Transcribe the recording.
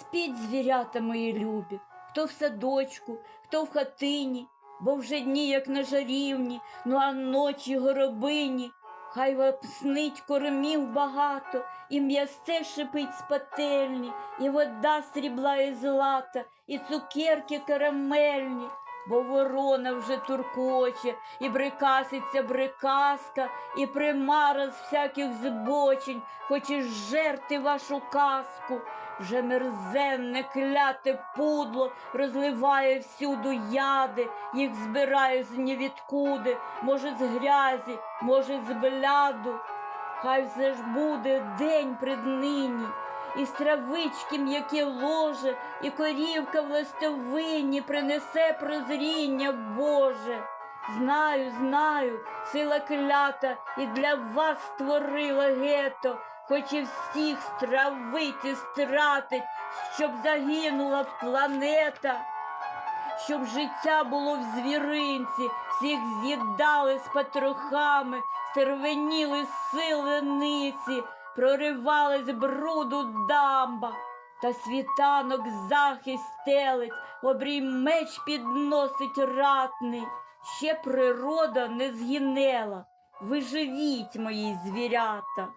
Спіть, звірята мої любі, хто в садочку, хто в хатині, бо вже дні, як на жарівні, ну а ночі горобині. Хай вам снить кормів багато, і м'ясце шипить з пательні, і вода срібла і злата, і цукерки карамельні, бо ворона вже туркоче, і брикаситься бриказка, і примара з всяких збочень, хоче жерти вашу казку. Вже мерзенне кляте пудло розливає всюду яди, їх збирає з нівідкуди, може з грязі, може з бляду. Хай все ж буде день пред нині, і з травички м'яке ложе, і корівка в листовині принесе прозріння Боже. Знаю, знаю, сила клята і для вас створила гето, хоче всіх стравить і стратить, щоб загинула планета, щоб життя було в звіринці, всіх з'їдали з патрохами, стервеніли сили ниці, проривались бруду дамба. Та світанок захист стелить, обрій меч підносить ратний. Ще природа не згинела. Ви живіть, мої звірята.